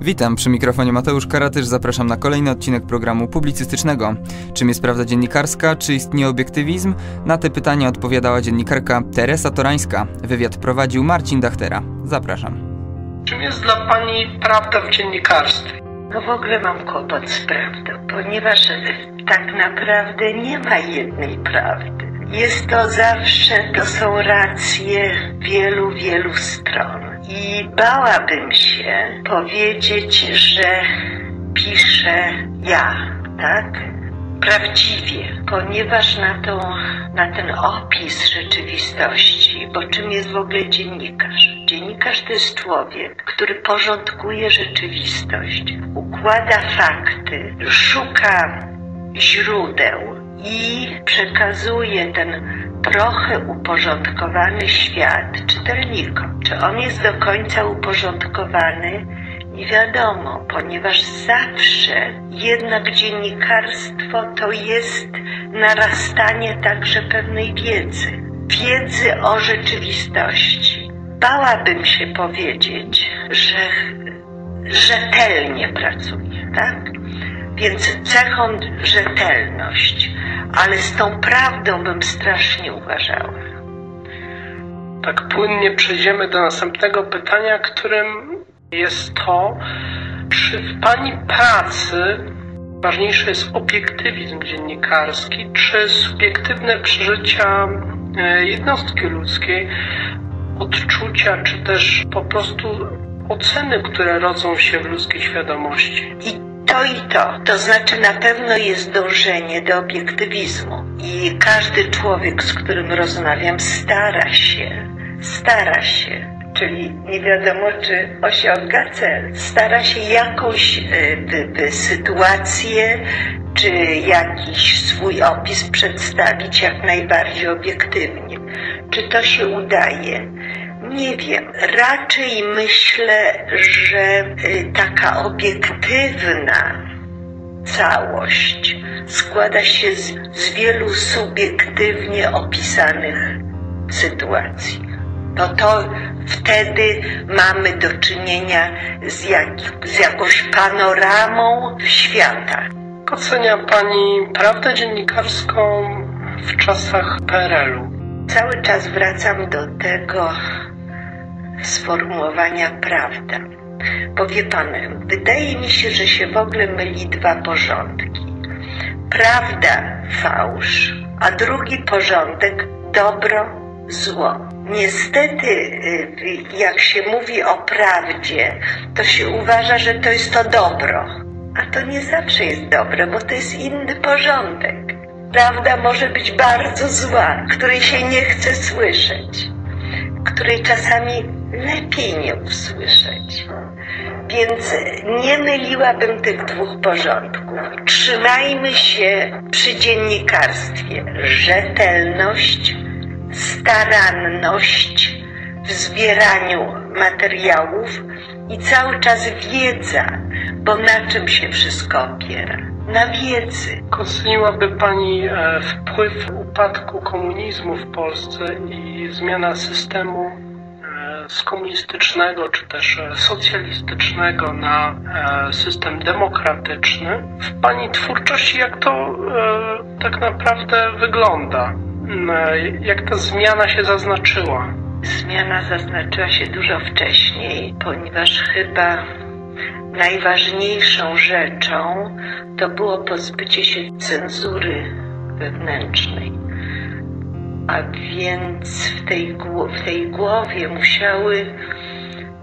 Witam, przy mikrofonie Mateusz Karatysz, zapraszam na kolejny odcinek programu publicystycznego. Czym jest prawda dziennikarska, czy istnieje obiektywizm? Na te pytania odpowiadała dziennikarka Teresa Torańska. Wywiad prowadził Marcin Dachtera. Zapraszam. Czym jest dla Pani prawda w dziennikarstwie? No w ogóle mam kłopot z prawdą, ponieważ tak naprawdę nie ma jednej prawdy. Jest to zawsze, to są racje wielu, wielu stron. I bałabym się powiedzieć, że piszę ja, tak? Prawdziwie, ponieważ na, tą, na ten opis rzeczywistości, bo czym jest w ogóle dziennikarz? Dziennikarz to jest człowiek, który porządkuje rzeczywistość, układa fakty, szuka źródeł i przekazuje ten trochę uporządkowany świat czytelnikom. Czy on jest do końca uporządkowany? Nie wiadomo, ponieważ zawsze jednak dziennikarstwo to jest narastanie także pewnej wiedzy. Wiedzy o rzeczywistości. Bałabym się powiedzieć, że rzetelnie pracuje, tak? Więc cechą rzetelność, ale z tą prawdą bym strasznie uważała. Tak płynnie przejdziemy do następnego pytania, którym jest to, czy w Pani pracy ważniejszy jest obiektywizm dziennikarski, czy subiektywne przeżycia e, jednostki ludzkiej, odczucia, czy też po prostu oceny, które rodzą się w ludzkiej świadomości? I to i to. To znaczy na pewno jest dążenie do obiektywizmu. I każdy człowiek, z którym rozmawiam, stara się, stara się, czyli nie wiadomo, czy osiąga cel, stara się jakąś y, y, sytuację czy jakiś swój opis przedstawić jak najbardziej obiektywnie. Czy to się udaje? Nie wiem, raczej myślę, że y, taka obiektywna całość składa się z, z wielu subiektywnie opisanych sytuacji. No to wtedy mamy do czynienia z, jak, z jakąś panoramą świata. Ocenia Pani prawdę dziennikarską w czasach PRL-u? Cały czas wracam do tego sformułowania prawda. Bo wie pan, wydaje mi się, że się w ogóle myli dwa porządki. Prawda, fałsz, a drugi porządek dobro, zło. Niestety, y, jak się mówi o prawdzie, to się uważa, że to jest to dobro. A to nie zawsze jest dobre, bo to jest inny porządek. Prawda może być bardzo zła, której się nie chce słyszeć, której czasami lepiej nie usłyszeć. Więc nie myliłabym tych dwóch porządków. Trzymajmy się przy dziennikarstwie. Rzetelność, staranność w zbieraniu materiałów i cały czas wiedza, bo na czym się wszystko opiera? Na wiedzy. Oceniłaby Pani e, wpływ upadku komunizmu w Polsce i zmiana systemu z komunistycznego czy też e, socjalistycznego na e, system demokratyczny. W Pani twórczości jak to e, tak naprawdę wygląda? Jak ta zmiana się zaznaczyła? Zmiana zaznaczyła się dużo wcześniej, ponieważ chyba najważniejszą rzeczą to było pozbycie się cenzury wewnętrznej a więc w tej, w tej głowie musiały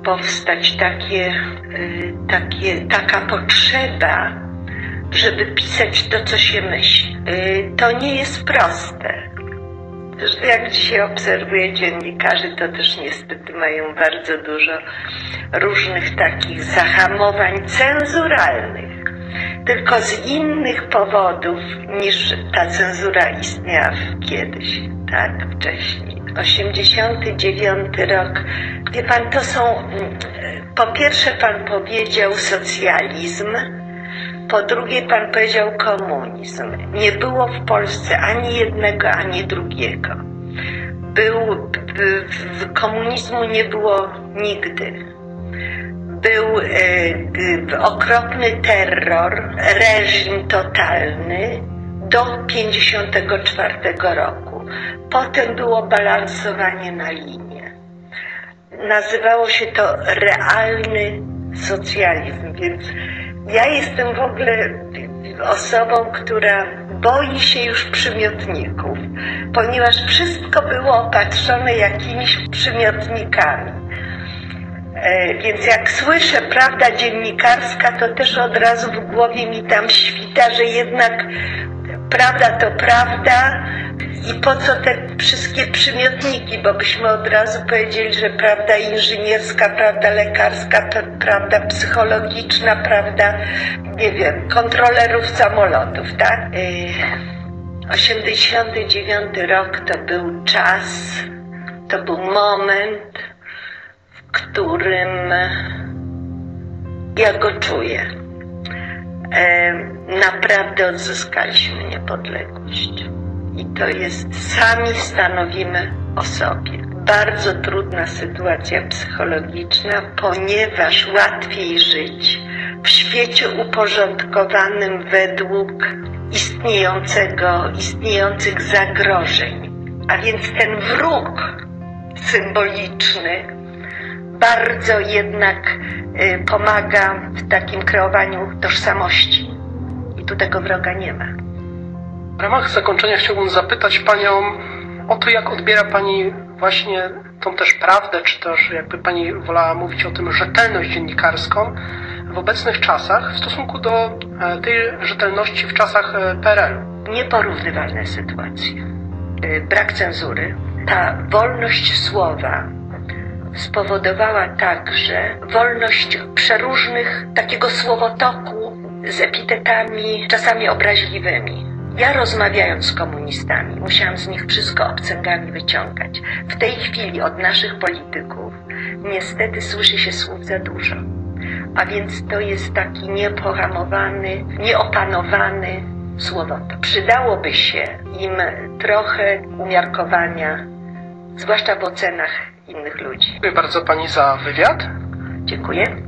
powstać takie, y, takie, taka potrzeba, żeby pisać to, co się myśli. Y, to nie jest proste. Jak dzisiaj obserwuję dziennikarzy, to też niestety mają bardzo dużo różnych takich zahamowań cenzuralnych, tylko z innych powodów niż ta cenzura istniała kiedyś tak, wcześniej. 89 rok. Wie pan, to są, mm, po pierwsze pan powiedział socjalizm, po drugie pan powiedział komunizm. Nie było w Polsce ani jednego, ani drugiego. Był, komunizmu nie było nigdy. Był e, g- okropny terror, reżim totalny do 54 roku. Potem było balansowanie na linie. Nazywało się to realny socjalizm, więc ja jestem w ogóle osobą, która boi się już przymiotników, ponieważ wszystko było opatrzone jakimiś przymiotnikami. E, Więc jak słyszę prawda dziennikarska, to też od razu w głowie mi tam świta, że jednak prawda to prawda i po co te wszystkie przymiotniki, bo byśmy od razu powiedzieli, że prawda inżynierska, prawda lekarska, pra- prawda psychologiczna, prawda, nie wiem, kontrolerów samolotów, tak? E, 89 rok to był czas, to był moment, którym ja go czuję. E, naprawdę odzyskaliśmy niepodległość. I to jest, sami stanowimy o sobie. Bardzo trudna sytuacja psychologiczna, ponieważ łatwiej żyć w świecie uporządkowanym według istniejącego, istniejących zagrożeń. A więc ten wróg symboliczny bardzo jednak y, pomaga w takim kreowaniu tożsamości. I tu tego wroga nie ma. W ramach zakończenia chciałbym zapytać Panią o to, jak odbiera Pani właśnie tą też prawdę, czy też jakby Pani wolała mówić o tym rzetelność dziennikarską w obecnych czasach w stosunku do e, tej rzetelności w czasach e, PRL-u. Nieporównywalne sytuacje. Y, Brak cenzury. Ta wolność słowa spowodowała także wolność przeróżnych takiego słowotoku z epitetami czasami obraźliwymi. Ja rozmawiając z komunistami, musiałam z nich wszystko obcęgami wyciągać. W tej chwili od naszych polityków niestety słyszy się słów za dużo. A więc to jest taki niepohamowany, nieopanowany słowotok. Przydałoby się im trochę umiarkowania, zwłaszcza w ocenach innych ludzi. Dziękuję bardzo Pani za wywiad. Dziękuję.